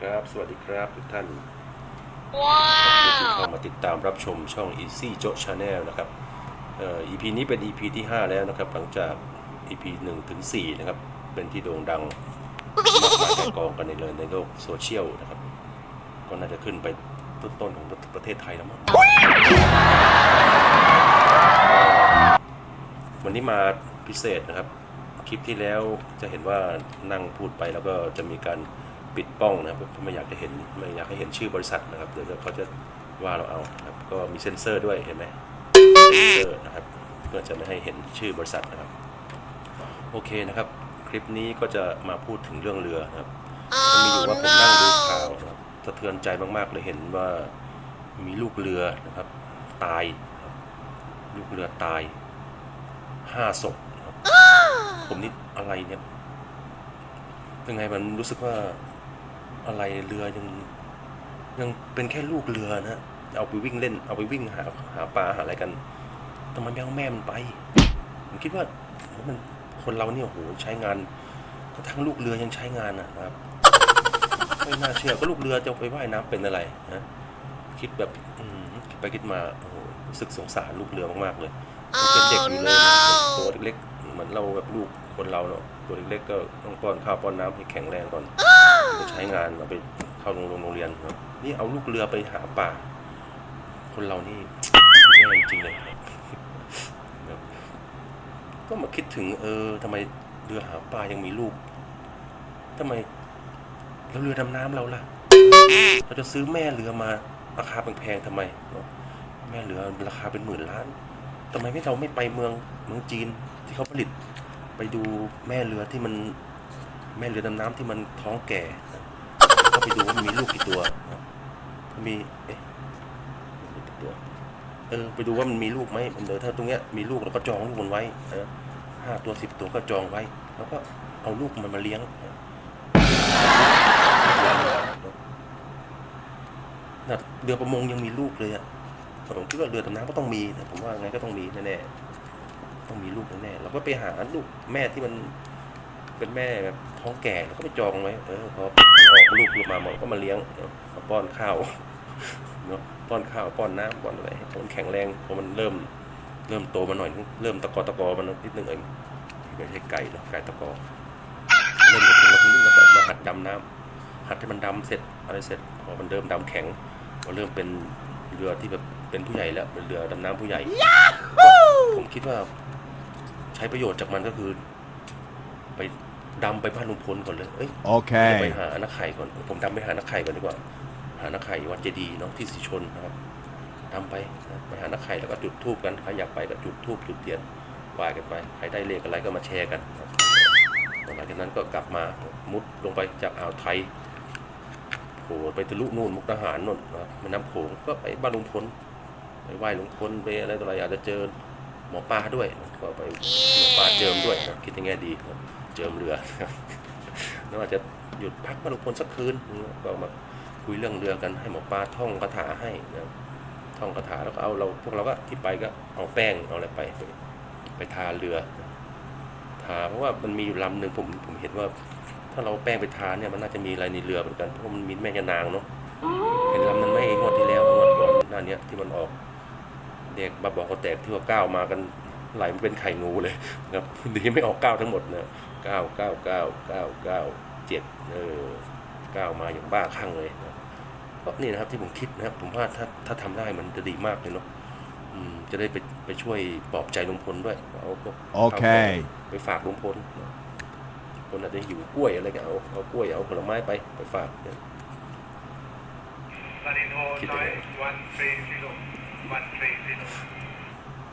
ครับ สวัสดีครับทุกท่านว้าที่วเข้ามาติดตามรับชมช่อง Easy Jo Channel นะครับเอ่อ EP นี้เป็น EP ที่ 5 แล้วนะครับ หลังจาก EP 1ถึง4นะครับ เป็นที่โด่งดังมากมายแต่กองกันในเลยในโลกโซเชียลนะครับ ก็น่าจะขึ้นไปต้นๆของประเทศไทยแล้วมั้งวันนี้มาพิเศษนะครับ คลิปที่แล้วจะเห็นว่านั่งพูดไปแล้วก็จะมีการ ปิดป้องนะครับไม่อยากจะเห็นไม่อยากให้เห็นชื่อบริษัทนะครับเดี๋ยวเขาจะว่าเราเอาครับก็มีเซ็นเซอร์ด้วยเห็นไหมเซ็นเซอร์นะครับเพื่อจะไม่ให้เห็นชื่อบริษัทนะครับ โอเคนะครับ คลิปนี้ก็จะมาพูดถึงเรื่องเรือนะครับมีอยู่ว่าผมนั่งดูข่าวนะครับสะเทือนใจมากๆเลยเห็นว่ามีลูกเรือนะครับ ตายลูกเรือตายห้าศพครับผมนี่อะไรเนี่ยยังไงมันรู้สึกว่า อะไรเรือยังยังเป็นแค่ลูกเรือนะเอาไปวิ่งเล่น เอาไปวิ่งหาหาปลาหาอะไรกันทำไมไม่เอาแม่มันไปผมคิดว่ามันคนเราเนี่ยโหใช้งานกระทั่งลูกเรือยังใช้งานอะนะครับไม่น่าเชื่อก็ลูกเรือจะไปว่ายน้ำเป็นอะไรนะคิดแบบคิดไปคิดมาโอ้โหรู้สึกสงสารลูกเรือมากๆเลยเป็นเด็กอยู่เลยตัวเล็กๆเหมือนเราแบบลูกคนเราเนาะตัวเล็กๆก็ต้องป้อนข้าวป้อนน้ำให้แข็งแรงก่อน ใช้งานเอาไปเข้าโรงโรงเรียนเนาะนี่เอาลูกเรือไปหาป่า คนเรานี่แย่จริงเลยก็มาคิดถึงเออทำไมเรือหาปลายังมีลูกทำไมแล้วเรือดำน้ำเราล่ะ เราจะซื้อแม่เรือมาราคาแพงๆทำไม แม่เรือราคาเป็นหมื่นล้านทำไมไม่เราไม่ไปเมืองเมืองจีนที่เขาผลิต ไปดูแม่เรือที่มัน แม่เรือดำน้ำที่มันท้องแก่ก็ไปดูว่ามีลูกกี่ตัวถ้ามีเอ๊ะมีกี่ตัวเออไปดูว่ามันมีลูกไหมมันเออถ้าตรงเนี้ยมีลูกเราก็จองลูกมันไว้เออห้าตัวสิบตัวก็จองไว้ แล้วก็เอาลูกมันมาเลี้ยงเออน่ะเรือประมงยังมีลูกเลยอะผมคิดว่าเรือดำน้ำก็ต้องมีนะผมว่าไงก็ต้องมีแน่ๆต้องมีลูกแน่ๆเราก็ไปหาลูกแม่ที่มัน เป็นแม่แบบท้องแก่แล้วก็ไปจองไว้เออพอออกลูกลูกมาหมดก็มาเลี้ยงเนอะมาป้อนข้าวเนาะป้อนข้าวป้อนน้ำป้อนอะไรให้มันแข็งแรงพอมันเริ่ม เริ่มโตมาหน่อยนึงเริ่มตะกอตะกอมันนิดนึงเองไม่ใช่ไก่หรอกไก่ตะกอเริ่มเป็นแล้วทีนี้เราก็มาหัดดำน้ำหัดให้มันดำเสร็จอะไรเสร็จพอมันเริ่มดำแข็งพอเริ่มเป็นเรือที่แบบเป็นผู้ใหญ่แล้วเป็นเรือดำน้ำผู้ใหญ่ผมคิดว่า ใช้ประโยชน์จากมันก็คือ ไป ดำไปบ้านลุงพลก่อนเลยเอ้ยไป Okay. หานักไข่ก่อน ผมดำไปหานักไข่ก่อนดีกว่า หานักไข่วัดเจดีย์เนาะที่สีชนนะครับดำไปนะไปหานักไข่แล้วก็จุดทูบกันใครอยากไปก็จุดทูบจุดเทียนไหว้กันไปใครได้เลขอะไรก็มาแชร์กันนะครับหลังจากนั้นก็กลับมามุดลงไปจากอ่าวไทยโผล่ไปทะลุนู่นมุกดาหารนู่นนะครับแม่น้ำโขงก็ไปบ้านลุงพลไปไหว้ลุงพลไปอะไรต่ออะไรอาจจะเจอ หมอปลาด้วยก็ไปหมอปลาเจิมด้วยนะคิดยังไงดีนะเจิมเรือแล้วอาจจะหยุดพักบ้าลุงพลสักคืนก็มาคุยเรื่องเรือกันให้หมอปลาท่องคาถาให้นะท่องคาถาแล้วก็เอาเราพวกเราก็ที่ไปก็เอาแป้งเอาอะไรไปไปไปทาเรือทาเพราะว่ามันมีอยู่ลำหนึ่งผมผมเห็นว่า ถ้าเราแป้งไปทาเนี่ยมันน่าจะมีอะไรในเรือเหมือนกันเพราะมันมีแม่ยานางเนาะเห็นลำนั้นไม่งวดที่แล้วงวดก่อนหน้าเนี้ยที่มันออก เด็กบับบอกเขาแตกที่ว่าก้าวมากันไหลมันเป็นไข่งูเลยนะครับดีไม่ออกก้าวทั้งหมดนะเก้าเก้าเก้าเก้าเก้าเจ็ดเออก้าวมาอย่างบ้าคลั่งเลยนะก็นี่นะครับที่ผมคิดนะครับ ผมว่าถ้าถ้าทำได้มันจะดีมากเลยเนาะอืมจะได้ไปไปช่วยปลอบใจลุงพลด้วยเอาพวกโอเคข้าวของไปฝากลุงพลนะคนอาจจะหิวกล้วยอะไรก็เอาเอากล้วยเอาผลไม้ไปไปฝากเนี่ย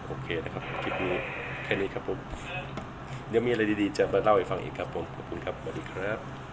โอเคนะครับคลิปนี้แค่นี้ครับผม เดี๋ยวมีอะไรดีๆ จะมาเล่าให้ฟังอีกครับผม ขอบคุณครับสวัสดีครับ